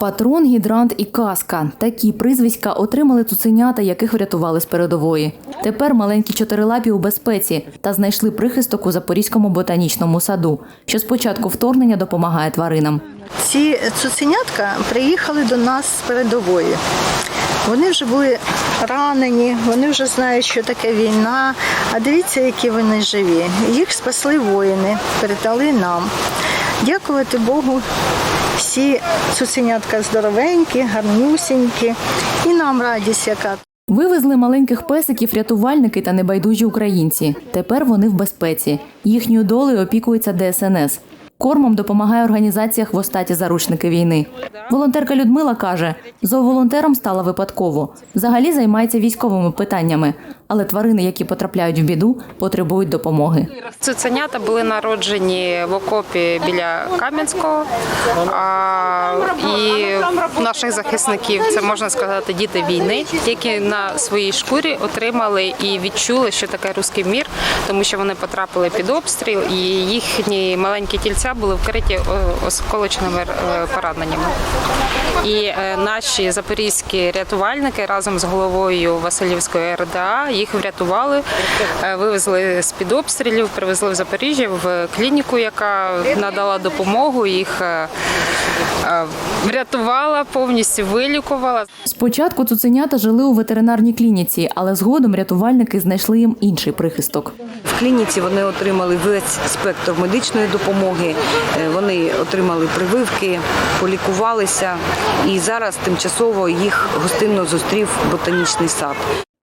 Патрон, гідрант і каска такі прізвиська отримали цуценята, яких врятували з передової. Тепер маленькі чотирилапі у безпеці та знайшли прихисток у Запорізькому ботанічному саду, що з початку вторгнення допомагає тваринам. Ці цуценятка приїхали до нас з передової. Вони вже були ранені, вони вже знають, що таке війна. А дивіться, які вони живі. Їх спасли воїни, передали нам. Дякувати Богу, всі цуценятка здоровенькі, гарнюсінькі, і нам радість яка. Вивезли маленьких песиків рятувальники та небайдужі українці. Тепер вони в безпеці. Їхньою долею опікується ДСНС. Кормом допомагає організація хвостаті заручники війни. Волонтерка Людмила каже, зооволонтером стала випадково. Взагалі займається військовими питаннями, але тварини, які потрапляють в біду, потребують допомоги. Цуценята були народжені в окопі біля Кам'янського. А, і наших захисників, це можна сказати, діти війни, які на своїй шкурі отримали і відчули, що таке руський мір, тому що вони потрапили під обстріл, і їхні маленькі тільця були вкриті осколочними е, пораненнями. І е, наші запорізькі рятувальники разом з головою Васильівської РДА їх врятували, е, вивезли з під обстрілів, привезли в Запоріжжя в клініку, яка надала допомогу. Їх врятувала, повністю вилікувала. Спочатку цуценята жили у ветеринарній клініці, але згодом рятувальники знайшли їм інший прихисток. В клініці вони отримали весь спектр медичної допомоги, е, вони отримали прививки, полікувалися і зараз тимчасово їх гостинно зустрів ботанічний сад.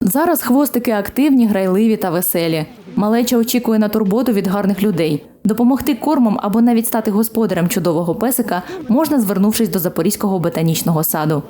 Зараз хвостики активні, грайливі та веселі. Малеча очікує на турботу від гарних людей. Допомогти кормом або навіть стати господарем чудового песика можна, звернувшись до Запорізького ботанічного саду.